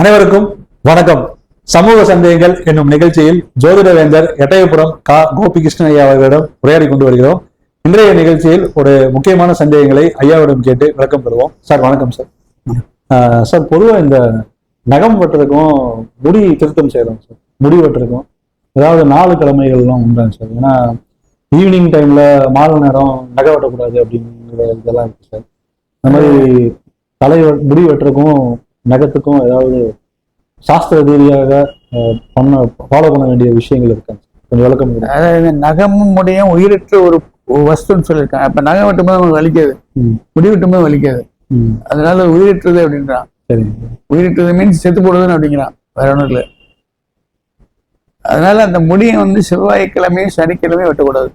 அனைவருக்கும் வணக்கம். சமூக சந்தேகங்கள் என்னும் நிகழ்ச்சியில் ஜோதிடவேந்தர் எட்டயபுரம் கா கோபிகிருஷ்ணன் ஐயா அவர்களிடம் உரையாடி கொண்டு வருகிறோம். இன்றைய நிகழ்ச்சியில் ஒரு முக்கியமான சந்தேகங்களை ஐயாவிடம் கேட்டு விளக்கம் பெறுவோம். சார் வணக்கம் சார். சார் பொதுவாக இந்த நகம் வெட்டுறதுக்கும் முடி திருத்தம் செய்யறோம் சார். முடி வெட்டுறதுக்கும். ஏதாவது நாலு கிழமைகள்லாம் உண்டாங்க சார்? ஏன்னா ஈவினிங் டைம்ல மாலை நேரம் நகை வெட்டக்கூடாது அப்படிங்கிற இதெல்லாம் இருக்கு சார். இந்த மாதிரி தலை முடி வெட்டுறதுக்கும் நகத்துக்கும் ஏதாவது சாஸ்திர ரீதியாக பண்ண ஃபாலோ பண்ண வேண்டிய விஷயங்கள் இருக்காங்க கொஞ்சம் விளக்கம். அதாவது நகமும் முடியும் உயிரற்ற ஒரு வஸ்துன்னு சொல்லியிருக்காங்க. அப்ப நகம் வெட்டும்போது நமக்கு வலிக்காது. முடி வெட்டும்போது வலிக்காது. அதனால உயிரற்றது அப்படின்றான். சரிங்க. உயிரற்றது மீன்ஸ் செத்து போடுதுன்னு அப்படிங்கிறான் வேற ஒன்றும் இல்லை. அதனால அந்த முடியை வந்து செவ்வாய்க்கிழமையும் சனிக்கிழமையும் வெட்டக்கூடாது.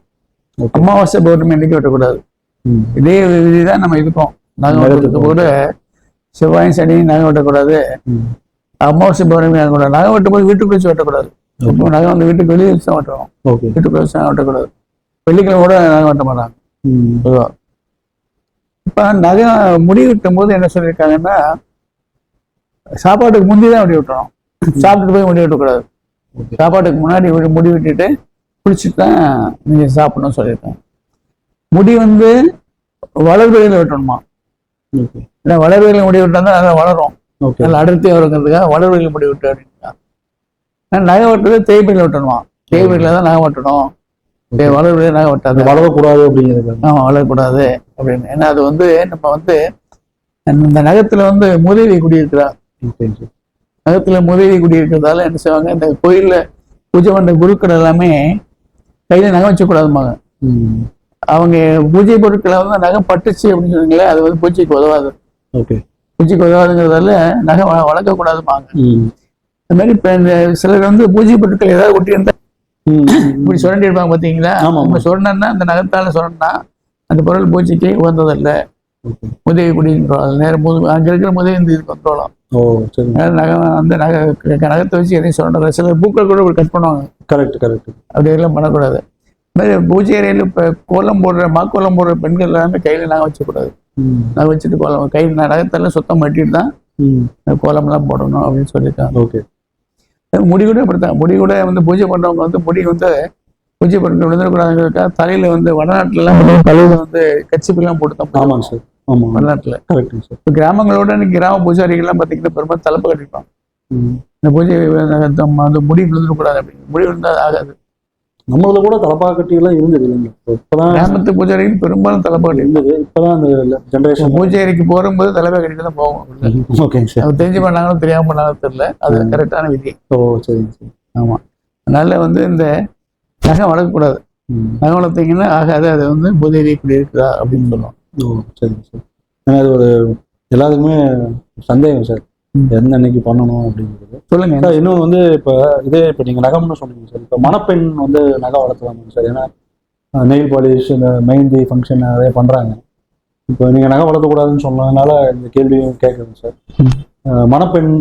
அமாவாசை பௌர்ணமி அன்னைக்கு வெட்டக்கூடாது. இதே விதிதான் நம்ம இருக்கோம். நகம் வெட்டுறதுக்கு கூட செவ்வாயும் சனியும் நகம் வெட்டக்கூடாது. அமாவாசை பௌர்ணமி வெட்டக்கூடாது நகம் வெட்டும்போது வீட்டுக்குள்ள வச்சு வெட்டக்கூடாது. இப்போ நகம் வந்து வீட்டுக்கு வெளியே வச்சு தான் வெட்டணும் ஓகே. வீட்டுக்குள்ள வச்சு நகம் வெட்டக்கூடாது. வெள்ளிக்கிழமை கூட நகம் வெட்ட மாட்டாங்க. ம், பொதுவா. இப்ப நகை முடி வெட்டும் போது என்ன சொல்லியிருக்காங்கன்னா சாப்பாட்டுக்கு முந்தி தான் முடி வெட்டணும். சாப்பிட்டுட்டு போய் முடி வெட்டக்கூடாது. சாப்பாட்டுக்கு முன்னாடி முடி வெட்டிட்டு குளிச்சுட்டு தான் நீங்க சாப்பிடணும்னு சொல்லியிருக்காங்க. முடி வந்து வளர்வெளியில் வெட்டணுமா? ஏன்னா வளர்வெளியில் முடி விட்டா தான் நல்லா வளரும். நல்லா அடர்த்தியாக வருங்கிறதுக்காக வளர்வெளியில் முடி விட்டு அப்படின்ட்டாங்க ஆனா நகை வெட்டுறது தேய்பிரியில் வெட்டணுமா? தேய்பிரியில் தான் நகை வெட்டணும். வளர்வெளியில் நகை வெட்டாது. வளரக்கூடாது அப்படிங்கிறது ஆமா வளரக்கூடாது அப்படின்னு. ஏன்னா அது வந்து நம்ம வந்து இந்த நகத்துல வந்து முதவி குடியிருக்கிறா. நகத்துல முதவி குடியிருக்கிறதால என்ன செய்வாங்க? இந்த கோயில்ல பூஜை பண்ற குருக்கள் எல்லாமே கையில நகை வச்சக்கூடாதுமாங்க அவங்க பூஜை பொருட்களை வந்து நகம் பட்டுச்சு அப்படின்னு சொன்னீங்களே அது வந்து பூஜைக்கு உதவாது. ஓகே. பூஜைக்கு உதவாதுங்கிறதால நகை வள- வளர்க்கக்கூடாதுமாங்க ம், இந்த மாதிரி இப்ப இந்த சிலர் வந்து பூஜை பொருட்கள் ஏதாவது ஒட்டி இருந்தா ம், இப்படி சுரண்டி இருப்பாங்க பாத்தீங்களா? ஆமா, ஆமா. நம்ம சுரண்டா அந்த நகத்தால சுரண்டா அந்த பொருள் பூஜைக்கு உகந்ததல்ல. உதவி குடிக்கிறோம் நேரம் முது அங்க இருக்கிற முதல் இந்த இதுக்கு வந்துடலாம் ஓ சரி. நகை அந்த நகை நகத்தை வச்சு எதையும் சொல்ற சில பூக்கள் கூட கட் பண்ணுவாங்க. Correct correct. அப்படி எல்லாம் பண்ணக்கூடாது. பூஜை அறையில் இப்போ கோலம் போடுற மாக்கோலம் போடுற பெண்கள் எல்லாமே கையில் நகை வச்சக்கூடாது நகை வச்சுட்டு கோலம் கை நகத்தெல்லாம் சுத்தம் பண்ணிட்டு தான் கோலம்லாம் போடணும் அப்படின்னு சொல்லியிருக்காங்க. ஓகே. முடி கூட அப்படித்தான். முடி கூட வந்து பூஜை பண்றவங்க வந்து முடி வந்து பூஜை பொருட்கள் விழுந்துடக்கூடாதுங்கிறதுக்காக தலையில வந்து வடநாட்டுலலாம் தலையில வந்து கச்சிப்பெல்லாம் போட்டு தான். ஆமாங்க சார். ஆமாம் வடநாட்டுல. கரெக்டுங்க சார். இப்போ கிராமங்களோட கிராம பூஜாரிகள்லாம் பார்த்தீங்கன்னா பெரும்பாலும் தலைப்பு கட்டிருப்பாங்க ம். இந்த பூஜை வந்து முடி விழுந்துடக்கூடாது அப்படின்னு. முடி விழுந்தா ஆகாது. நம்மளதுல கூட தலப்பா கட்டியெல்லாம் இருந்தது இல்லைங்க. இப்பதான் கிராமத்து பூஜாரிகள் பெரும்பாலும் தலைப்பு கட்டி இருந்தது. இப்பதான் அந்த ஜென்ரேஷன் பூஜை அறைக்கு போகும்போது தலைமை கட்டிட்டு தான் போவோம். ஓகேங்க சார். அது தெரிஞ்சு பண்ணாங்களோ தெரியாம பண்ணாலும் தெரியல. அது. கரெக்டான விதி. ஓ சரிங்க சார். ஆமா. அதனால வந்து இந்த நகை வளர்க்கக்கூடாது. நகை வளர்த்தீங்கன்னா ஆகாது அது வந்து பூஜை இப்படி இருக்குதா அப்படின்னு சொல்லுவோம். ஓ சரிங்க சார். ஏன்னா அது ஒரு எல்லாத்துக்குமே சந்தேகம் சார். எந்த அன்னைக்கு பண்ணணும் அப்படிங்கிறது. சொல்லுங்க. இன்னும் வந்து இப்போ இதே இப்போ நீங்கள் நகம்னு சொன்னீங்க சார். இப்போ மணப்பெண் வந்து நகை வளர்த்துவாங்க சார். ஏன்னா நெயில் பாலிஷ் இந்த மெஹந்தி ஃபங்க்ஷன் நிறைய பண்ணுறாங்க இப்போ நீங்கள் நகை வளர்த்தக்கூடாதுன்னு சொன்னதுனால இந்த கேள்வியும் கேட்குறேன் சார். மணப்பெண்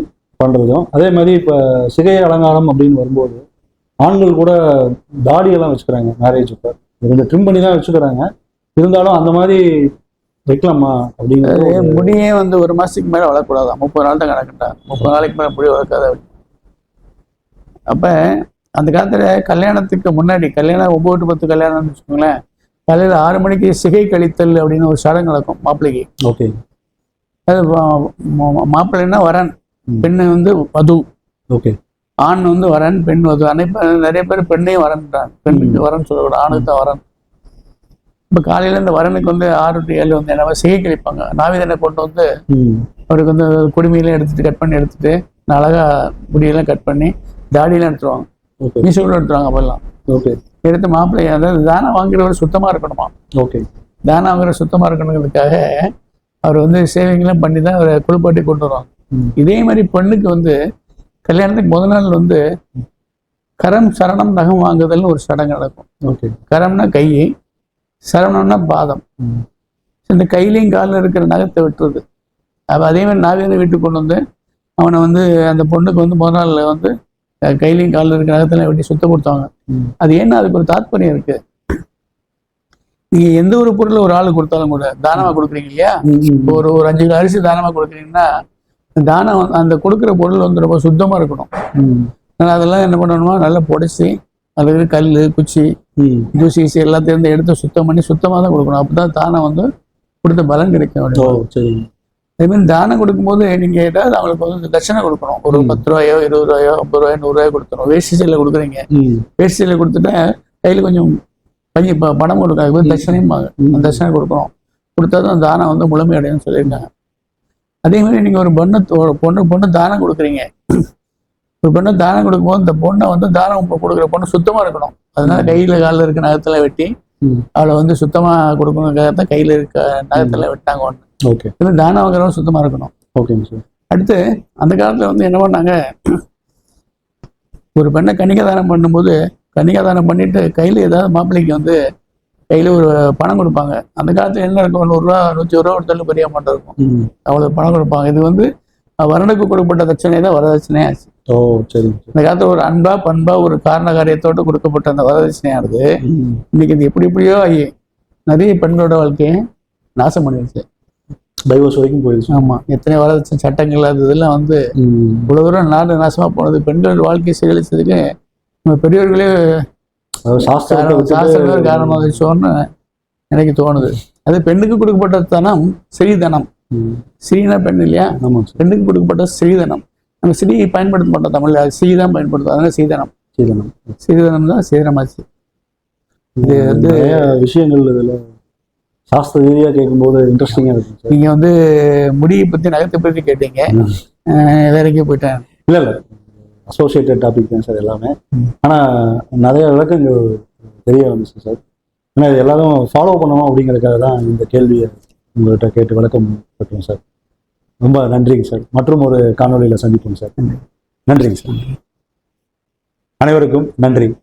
பண்ணுறதும் அதே மாதிரி இப்போ சிகை அலங்காரம் அப்படின்னு வரும்போது ஆண்கள் கூட தாடியெல்லாம் வச்சுக்கிறாங்க மேரேஜ் இப்போ கொஞ்சம் ட்ரிம் பண்ணி தான் வச்சுக்கிறாங்க. இருந்தாலும் அந்த மாதிரி வைக்கலாமா அப்படிங்கிறது அது முடியே வந்து ஒரு மாசத்துக்கு மேல வளரக்கூடாது. முப்பது நாள் தான் கணக்குட்டா முப்பது நாளைக்கு மேல முடி வளர்க்காத அப்ப அந்த காலத்துல கல்யாணத்துக்கு முன்னாடி கல்யாணம் to பத்து கல்யாணம்னு வச்சுக்கோங்களேன். காலையில ஆறு மணிக்கு சிகை கழித்தல் அப்படின்னு ஒரு சடங்கு நடக்கும் மாப்பிள்ளைக்கு ஓகே. அது மாப்பிள்ளைன்னா வரன் ம். பெண்ணு வந்து வது. ஓகே. ஆண் வந்து வரன் பெண் வது. அனைப்ப நிறைய பேர் பெண்ணையும் வரன்றாங்க. பெண்ணுக்கு வரன் சொல்லக்கூடாது ஆணுக்கு தான் வரன். இப்ப காலையில இந்த வரனுக்கு வந்து ஆறு டு ஏழு வந்து என்ன சிகை கழிப்பாங்க நாவிதனை கொண்டு வந்து அவருக்கு வந்து குடுமையெல்லாம் எடுத்துட்டு கட் பண்ணி எடுத்துட்டு அழகா முடியெல்லாம் கட் பண்ணி தாடியெல்லாம் எடுத்துருவாங்க. மீசைகளும் எடுத்துருவாங்க அப்பெல்லாம். ஓகே. எடுத்து மாப்பிள்ளை அதாவது தானம் வாங்குறவர் சுத்தமா இருக்கணுமா? ஓகே. தானம் வாங்குற சுத்தமா இருக்கணுங்கிறதுக்காக அவர் வந்து சேவிங்லாம் பண்ணி தான் அவரை குளிப்பாட்டி கொண்டு வருவாங்க. இதே மாதிரி பெண்ணுக்கு வந்து கல்யாணத்துக்கு முத நாள் வந்து கரம் சரணம் நகம் வாங்குதல்னு ஒரு சடங்கு நடக்கும். ஓகே. கரம்னா கை சரணம்னா பாதம். இந்த கையிலையும் காலில் இருக்கிற நகத்தை வெட்டுறது. அப்போ அதே மாதிரி நாவேந்து வீட்டுக்கு கொண்டு வந்து அவனை வந்து அந்த பொண்ணுக்கு வந்து முதல் நாளில் வந்து கையிலையும் காலில் இருக்கிற நகத்தெல்லாம் வெட்டி சுத்தம் கொடுத்தாங்க. அது ஏன்னா அதுக்கு ஒரு தாத்பரியம் இருக்கு. நீங்க எந்த ஒரு பொருளை ஒரு ஆளுக்கு கொடுத்தாலும் கூட தானமா கொடுக்குறீங்க இல்லையா? ஒரு ஒரு அஞ்சு கிலோ அரிசி தானமா கொடுக்குறீங்கன்னா தானம் அந்த கொடுக்குற பொருள் வந்து ரொம்ப சுத்தமாக இருக்கணும். அதெல்லாம் என்ன பண்ணணுமா நல்லா புடைச்சி அதில் கல் குச்சி. ஜூசி கீசி எல்லாத்தையும் எடுத்து சுத்தம் பண்ணி சுத்தமாக தான் கொடுக்கணும். அப்போ தான் தானம் வந்து கொடுத்த பலன் கிடைக்கும் ஓ சரிங்க. அதே மாதிரி தானம் கொடுக்கும்போது நீங்கள் ஏதாவது அவங்களுக்கு வந்து தட்சணை கொடுக்கணும். ஒரு. பத்து ரூபாயோ இருபது ரூபாயோ ஐம்பது ரூபாயோ நூறுரூவாயோ கொடுத்துரும் வேஷ்டி சீலை கொடுக்குறீங்க. வேஷ்டி சீலை கொடுத்துட்டா கையில் கொஞ்சம் பஞ்சு ப- பணம் கொடுக்காது. அது தட்சணையும் தட்சணை கொடுக்கணும். கொடுத்தா தான் தானம் வந்து முழுமையடையும்னு சொல்லியிருக்காங்க. அதே மாதிரி நீங்கள் ஒரு பொண்ணு ஒரு பொண்ணு பொண்ணு தானம் கொடுக்குறீங்க. ஒரு பொண்ணு தானம் கொடுக்கும்போது இந்த பொண்ணை வந்து தானம் கொடுக்குற பொண்ணு சுத்தமாக இருக்கணும். அதனால கையில் காலில் இருக்க நகத்தில் வெட்டி. அவளை வந்து சுத்தமாக கொடுக்கணுங்கிறத தான் கையில் இருக்க நகத்தில் வெட்டாங்க ஒன்று ஓகே. இது தானம் வாங்குறவங்க சுத்தமாக இருக்கணும். ஓகேங்க சார் அடுத்து அந்த காலத்துல வந்து என்ன பண்ணாங்க? ஒரு பெண்ணை கன்னிகாதானம் பண்ணும்போது கன்னிகாதானம் பண்ணிட்டு கையில ஏதாவது மாப்பிள்ளைக்கு வந்து கையில ஒரு பணம் கொடுப்பாங்க. அந்த காலத்துல என்ன இருக்கும்? நூறுரூவா நூற்றி ரூபா கொடுத்தாலும் பெரிய அமௌண்ட் இருக்கும். அவ்வளவு பணம் கொடுப்பாங்க. இது வந்து வரனுக்கு கொடுக்கப்பட்ட தட்சணை தான் வரதட்சணையாச்சு. ஓ சார் இந்த காலத்துல ஒரு அன்பா பண்பா ஒரு காரண காரியத்தோடு கொடுக்கப்பட்ட அந்த வரதட்சணையானது. இன்னைக்கு இது எப்படி எப்படியோ ஆகி நிறைய பெண்களோட வாழ்க்கையை நாசம் பண்ணிடுச்சு. டைவர்ஸ் வரைக்கும் போயிடுச்சு. ஆமா எத்தனை வரதட்சணை சட்டங்கள் அது இதெல்லாம் வந்து. இவ்வளவு தூரம் நாடு நாசமா போனது பெண்கள் வாழ்க்கையை சீரழிச்சதுக்கு நம்ம பெரியவர்களே ஒரு காரணமாக வச்சோன்னு எனக்கு தோணுது. அது பெண்ணுக்கு கொடுக்கப்பட்ட தனம் ஸ்ரீதனம். ஸ்ரீனா பெண் இல்லையா? பெண்ணுக்கு கொடுக்கப்பட்ட ஸ்ரீதனம் நம்ம ஸ்ரீ பயன்படுத்த மாட்டோம் தமிழ்ல. அது ஸ்ரீ தான் பயன்படுத்தும். அதனால ஸ்ரீதனம் சீதனம். ஸ்ரீதனம் தான் சீதனமாச்சு இது வந்து விஷயங்கள் இதுல சாஸ்திர ரீதியா கேட்கும்போது இன்ட்ரெஸ்டிங்கா இருக்கும் சார். நீங்க வந்து முடியை பத்தி நகத்தை பத்தி கேட்டீங்க. வேற எங்கேயோ போயிட்டேன். இல்ல இல்ல. அசோசியேட்டட் டாபிக் தான் சார் எல்லாமே. ம். ஆனா நிறைய விளக்கங்கள் தெரிய வந்துச்சு சார். ஏன்னா இது எல்லாரும் ஃபாலோ பண்ணணும் அப்படிங்கிறதுக்காக தான் இந்த கேள்வியை உங்கள்கிட்ட கேட்டு விளக்கம் பெற்றோம் சார். ரொம்ப நன்றிங்க சார். மற்றும் ஒரு காணொலியில் சந்திப்போம் சார். நன்றிங்க சார். அனைவருக்கும் நன்றி.